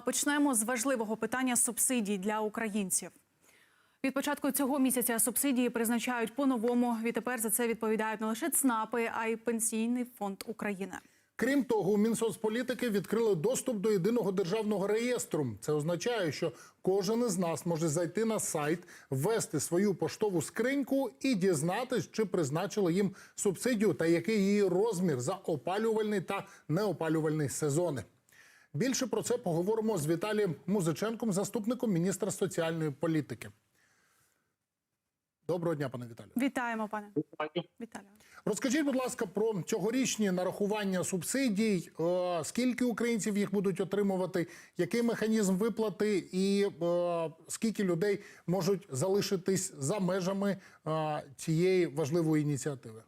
А почнемо з важливого питання субсидій для українців. Від початку цього місяця субсидії призначають по-новому. Відтепер за це відповідають не лише ЦНАПи, а й Пенсійний фонд України. Крім того, у Мінсоцполітики відкрили доступ до єдиного державного реєстру. Це означає, що кожен із нас може зайти на сайт, ввести свою поштову скриньку і дізнатись, чи призначили їм субсидію та який її розмір за опалювальний та неопалювальний сезони. Більше про це поговоримо з Віталієм Музиченком, заступником міністра соціальної політики. Доброго дня, пане Віталію. Вітаємо, пане Віталію. Розкажіть, будь ласка, про цьогорічні нарахування субсидій. Е, Скільки українців їх будуть отримувати? Який механізм виплати, і е, скільки людей можуть залишитись за межами е, цієї важливої ініціативи?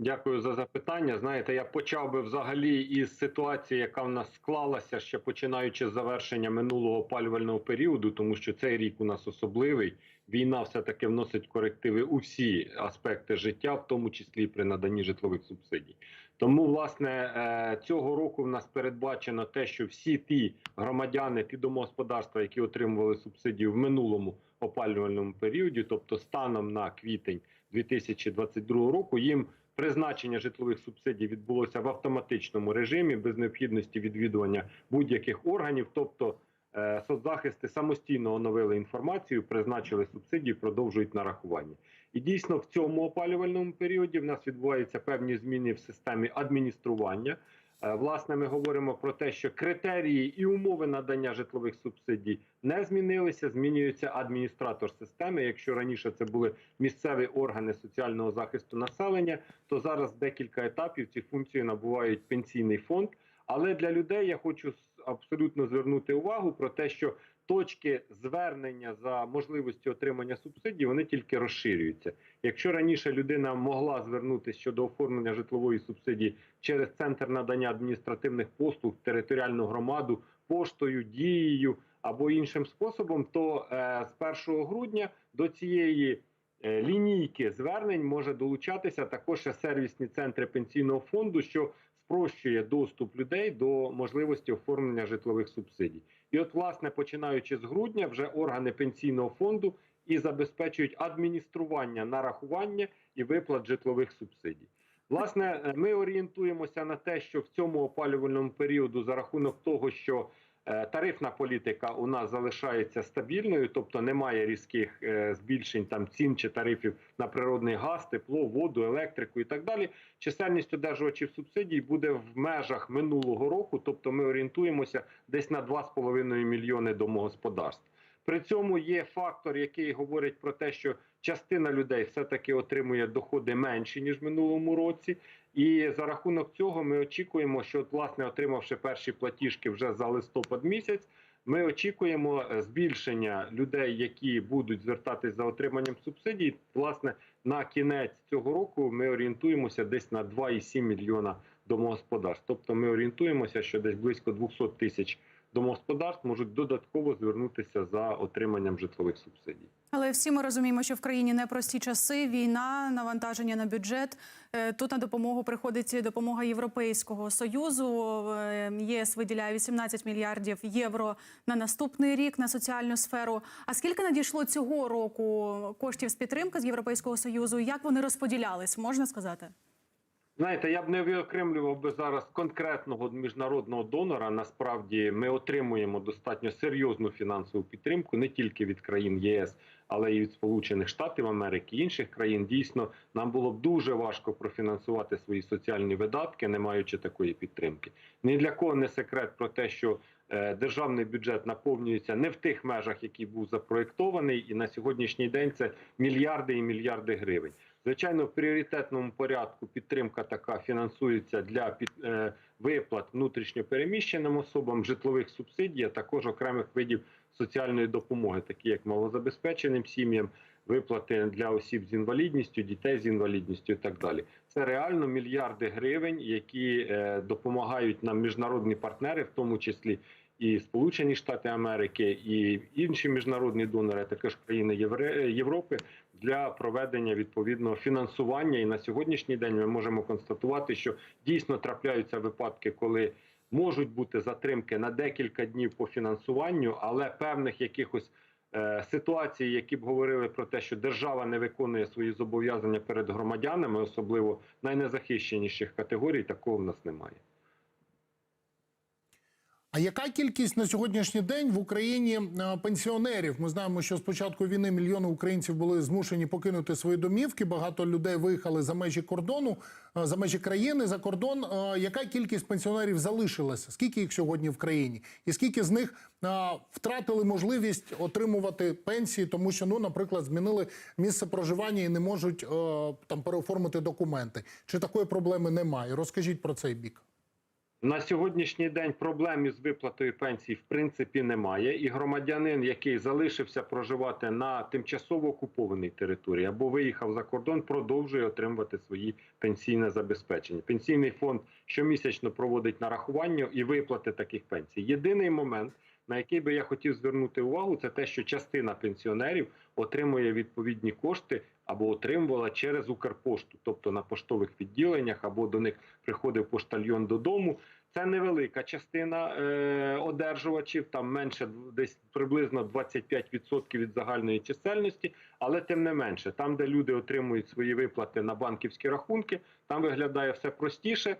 Дякую за запитання. Знаєте, я почав би взагалі із ситуації, яка в нас склалася ще починаючи з завершення минулого опалювального періоду, тому що цей рік у нас особливий. Війна все таки вносить корективи у всі аспекти життя, в тому числі при наданні житлових субсидій. Тому, власне, е, цього року в нас передбачено те, що всі ті громадяни, ті домогосподарства, які отримували субсидію в минулому опалювальному періоді, тобто станом на квітень 2022 року, їм Призначення житлових субсидій відбулося в автоматичному режимі без необхідності відвідування будь-яких органів. Тобто е, соцзахисти самостійно оновили інформацію, призначили субсидії, продовжують нарахування. І дійсно в цьому опалювальному періоді в нас відбуваються певні зміни в системі адміністрування. Е, Власне, ми говоримо про те, що критерії і умови надання житлових субсидій не змінилися. Змінюється адміністратор системи. Якщо раніше це були місцеві органи соціального захисту населення, то зараз декілька етапів ці функції набувають пенсійний фонд. Але для людей я хочу абсолютно звернути увагу про те, що точки звернення за можливістю отримання субсидій вони тільки розширюються. Якщо раніше людина могла звернутися щодо оформлення житлової субсидії через центр надання адміністративних послуг, територіальну громаду, поштою, дією або іншим способом, то е, з 1 грудня до цієї е, лінійки звернень може долучатися також сервісні центри пенсійного фонду, що спрощує доступ людей до можливості оформлення житлових субсидій. І от, власне, починаючи з грудня, вже органи пенсійного фонду і забезпечують адміністрування нарахування і виплат житлових субсидій. Власне, е, ми орієнтуємося на те, що в цьому опалювальному періоду за рахунок того, що тарифна політика у нас залишається стабільною, тобто немає різких е, збільшень там цін чи тарифів на природний газ, тепло, воду, електрику і так далі. Чисельність одержувачів субсидій буде в межах минулого року, тобто ми орієнтуємося десь на 2,5 мільйони домогосподарств. При цьому є фактор, який говорить про те, що частина людей все-таки отримує доходи менші ніж в минулому році, і за рахунок цього ми очікуємо, що власне, отримавши перші платіжки вже за листопад місяць, ми очікуємо е, збільшення людей, які будуть звертатись за отриманням субсидій. Власне, на кінець цього року ми орієнтуємося десь на 2,7 мільйона домогосподарств. Тобто, ми орієнтуємося, що десь близько 200 тисяч домогосподарств можуть додатково звернутися за отриманням житлових субсидій. Але всі ми розуміємо, що в країні непрості часи, війна, навантаження на бюджет. Е, Тут на допомогу приходить допомога Європейського союзу. Е, ЄС виділяє 18 мільярдів євро на наступний рік на соціальну сферу. А скільки надійшло цього року коштів з підтримки з Європейського союзу? Як вони розподілялись? Можна сказати? Знаєте, я б не виокремлював би зараз конкретного міжнародного донора. Насправді ми отримуємо достатньо серйозну фінансову підтримку не тільки від країн ЄС, але й від Сполучених Штатів Америки і інших країн. Дійсно, нам було б дуже важко профінансувати свої соціальні видатки, не маючи такої підтримки. Ні для кого не секрет про те, що е, державний бюджет наповнюється не в тих межах, який був запроєктований, і на сьогоднішній день це мільярди і мільярди гривень. Звичайно, в пріоритетному порядку підтримка така фінансується для під, е, виплат внутрішньопереміщеним особам, житлових субсидій, а також окремих видів соціальної допомоги, такі як малозабезпеченим сім'ям, виплати для осіб з інвалідністю, дітей з інвалідністю і так далі. Це реально мільярди гривень, які е, допомагають нам міжнародні партнери, в тому числі і Сполучені Штати Америки, і інші міжнародні донори, також країни Європи для проведення відповідного фінансування. І на сьогоднішній день ми можемо констатувати, що дійсно трапляються випадки, коли можуть бути затримки на декілька днів по фінансуванню, але певних якихось е, ситуацій, які б говорили про те, що держава не виконує свої зобов'язання перед громадянами, особливо найнезахищеніших категорій, такого в нас немає. Яка кількість на сьогоднішній день в Україні е, пенсіонерів? Ми знаємо, що з початку війни мільйони українців були змушені покинути свої домівки. Багато людей виїхали за межі кордону, е, за межі країни, за кордон. Е, Яка кількість пенсіонерів залишилася? Скільки їх сьогодні в країні? І скільки з них втратили можливість отримувати пенсії, тому що, ну, наприклад, змінили місце проживання і не можуть там переоформити документи? Чи такої проблеми немає? Розкажіть про цей бік. На сьогоднішній день проблем із виплатою пенсій в принципі немає, і громадянин, який залишився проживати на тимчасово окупованій території або виїхав за кордон, продовжує отримувати свої пенсійне забезпечення. Пенсійний фонд щомісячно проводить нарахування і виплати таких пенсій. Єдиний момент, на який би я хотів звернути увагу, це те, що частина пенсіонерів отримує відповідні кошти або отримувала через Укрпошту, тобто на поштових відділеннях, або до них приходив поштальйон додому. Це невелика частина е, одержувачів, там менше десь приблизно 25% від загальної чисельності, але тим не менше, там, де люди отримують свої виплати на банківські рахунки, там виглядає все простіше.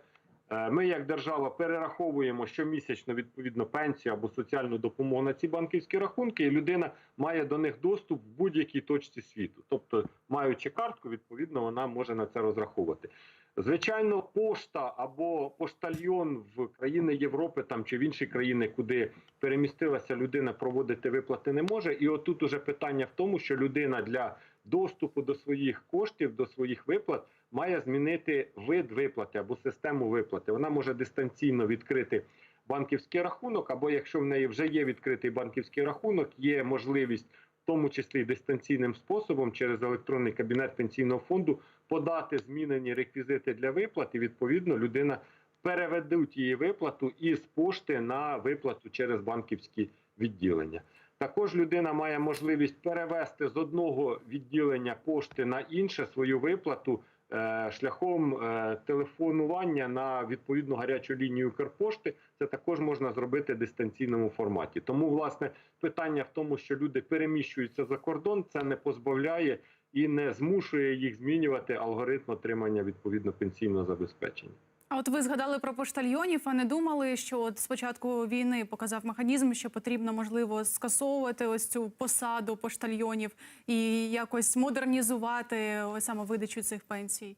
Е, Ми, як держава, перераховуємо щомісячно відповідно пенсію або соціальну допомогу на ці банківські рахунки, і людина має до них доступ в будь-якій точці світу. Тобто, маючи картку, відповідно, вона може на це розраховувати. Звичайно, пошта або поштальйон в країни Європи там чи в інші країни, куди перемістилася людина, проводити виплати не може. І отут уже питання в тому, що людина для доступу до своїх коштів, до своїх виплат має змінити вид виплати або систему виплати. Вона може дистанційно відкрити банківський рахунок, або якщо в неї вже є відкритий банківський рахунок, є можливість, в тому числі дистанційним способом через електронний кабінет пенсійного фонду, подати змінені реквізити для виплат, і відповідно людина переведуть її виплату із пошти на виплату через банківські відділення. Також людина має можливість перевести з одного відділення пошти на інше свою виплату шляхом е, телефонування на відповідну гарячу лінію Укрпошти. Це також можна зробити в дистанційному форматі. Тому, власне, питання в тому, що люди переміщуються за кордон, це не позбавляє і не змушує їх змінювати алгоритм отримання відповідно пенсійного забезпечення. А от ви згадали про поштальйонів, а не думали, що от спочатку війни показав механізм, що потрібно можливо скасовувати ось цю посаду поштальйонів і якось модернізувати саме видачу цих пенсій?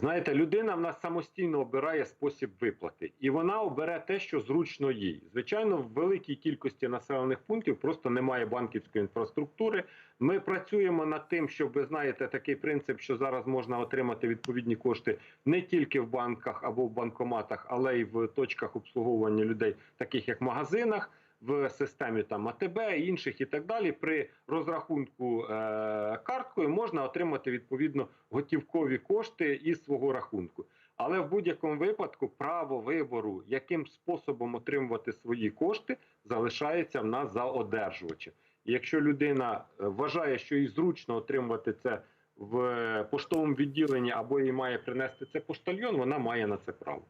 Знаєте, людина в нас самостійно обирає спосіб виплати, і вона обере те, що зручно їй. Звичайно, в великій кількості населених пунктів просто немає банківської інфраструктури. Ми працюємо над тим, щоб ви знаєте такий принцип, що зараз можна отримати відповідні кошти не тільки в банках або в банкоматах, але й в точках обслуговування людей, таких як магазинах. В системі там АТБ, інших і так далі, при розрахунку е, карткою можна отримати відповідно готівкові кошти із свого рахунку. Але в будь-якому випадку право вибору, яким способом отримувати свої кошти, залишається в нас за одержувачем. Якщо людина е, вважає, що їй зручно отримувати це в поштовому відділенні або їй має принести це поштальйон, вона має на це право.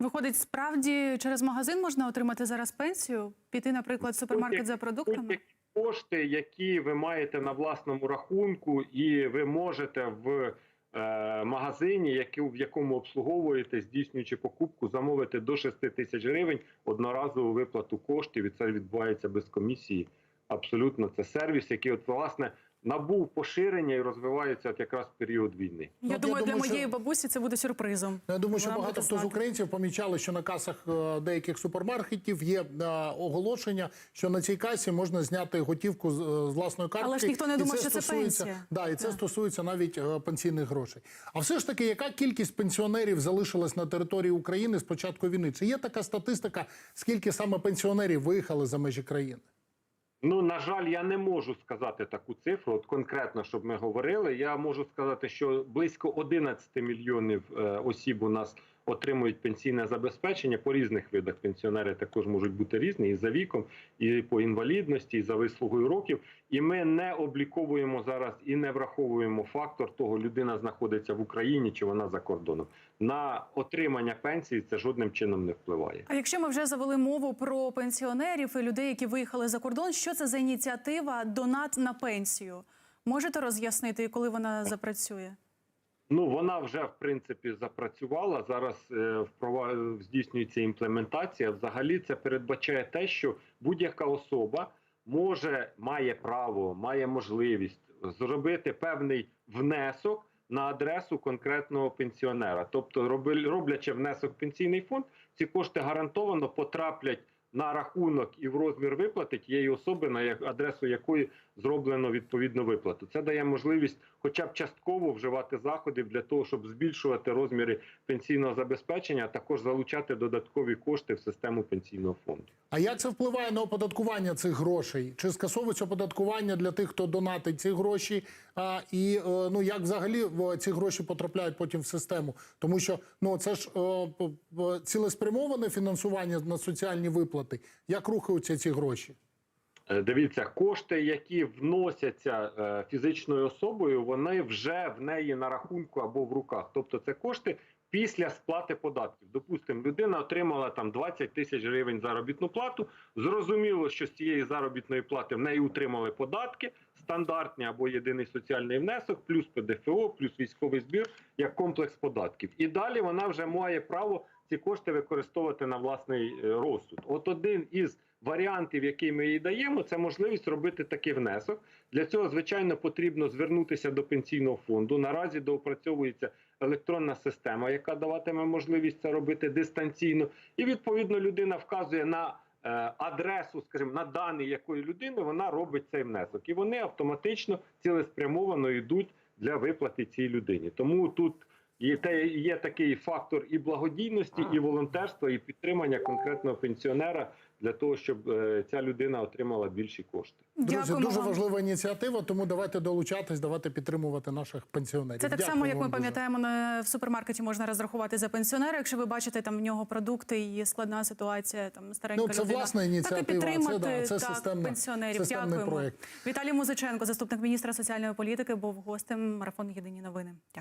Виходить, справді через магазин можна отримати зараз пенсію, піти, наприклад, в супермаркет за продуктами. Кошти, які ви маєте на власному рахунку, і ви можете в е, магазині, в якому обслуговуєте, здійснюючи покупку, замовити до 6 тисяч гривень одноразову виплату коштів, і це відбувається без комісії. Абсолютно, це сервіс, який от власне набув поширення і розвивається от якраз в період війни. Я Ну, от думаю, для що- моєї бабусі це буде сюрпризом. Ну, Я думаю, що Вона багато хто з українців помічали, що на касах е, деяких супермаркетів є е, оголошення, що на цій касі можна зняти готівку з, е, з власної картки. Але ж ніхто не І думав, що це стосується- пенсія. Да, і це Да. стосується навіть е, пенсійних грошей. А все ж таки, яка кількість пенсіонерів залишилась на території України з початку війни? Чи є така статистика, скільки саме пенсіонерів виїхали за межі країни? Ну на жаль, я не можу сказати таку цифру. От конкретно, щоб ми говорили. Я можу сказати, що близько 11 мільйонів е, осіб у нас отримують пенсійне забезпечення по різних видах. Пенсіонери також можуть бути різні і за віком, і по інвалідності, і за вислугою років. І ми не обліковуємо зараз і не враховуємо фактор того, людина знаходиться в Україні чи вона за кордоном. На отримання пенсії це жодним чином не впливає. А якщо ми вже завели мову про пенсіонерів і людей, які виїхали за кордон, що це за ініціатива Донат на пенсію? Можете роз'яснити, коли вона запрацює? Ну вона вже в принципі запрацювала. Зараз е, впрова- здійснюється імплементація. Взагалі, це передбачає те, що будь-яка особа може має право, має можливість зробити певний внесок на адресу конкретного пенсіонера. Тобто, роблячи внесок в пенсійний фонд, ці кошти гарантовано потраплять на рахунок і в розмір виплати тієї особи, на адресу якої зроблено відповідну виплату. Це дає можливість, хоча б частково вживати заходів для того, щоб збільшувати розміри пенсійного забезпечення, а також залучати додаткові кошти в систему пенсійного фонду. А як це впливає на оподаткування цих грошей? Чи скасовується оподаткування для тих, хто донатить ці гроші? А, і е, ну як взагалі ці гроші потрапляють потім в систему? Тому що ну це ж е, цілеспрямоване фінансування на соціальні виплати. Як рухаються ці гроші? Е, Дивіться, кошти, які вносяться фізичною особою, вони вже в неї на рахунку або в руках. Тобто, це кошти після сплати податків. Допустимо, людина отримала там 20 тисяч гривень заробітну плату. Зрозуміло, що з цієї заробітної плати в неї утримали податки стандартні або єдиний соціальний внесок, плюс ПДФО, плюс військовий збір як комплекс податків. І далі вона вже має право ці кошти використовувати на власний е, розсуд. От один із варіантів, який ми їй даємо, це можливість робити такий внесок. Для цього, звичайно, потрібно звернутися до пенсійного фонду. Наразі доопрацьовується електронна система, яка даватиме можливість це робити дистанційно. І відповідно людина вказує на адресу, скажімо, на дані якої людини вона робить цей внесок, і вони автоматично цілеспрямовано йдуть для виплати цій людині. Тому тут є, є такий фактор і благодійності, і волонтерства, і підтримання конкретного пенсіонера для того, щоб е, ця людина отримала більші кошти. Друзі, Дякуємо дуже вам. важлива ініціатива, тому давайте долучатись, давайте підтримувати наших пенсіонерів. Це так Дякую само, як ми дуже. пам'ятаємо, на в супермаркеті можна розрахувати за пенсіонера. Якщо ви бачите там в нього продукти і складна ситуація, там старенька Ну, це людина. власна ініціатива, Так і підтримати це, да, це так, системна- пенсіонерів. системний Дякуємо. проект. Віталій Музиченко, заступник міністра соціальної політики, був гостем марафону Єдині новини. Дякую.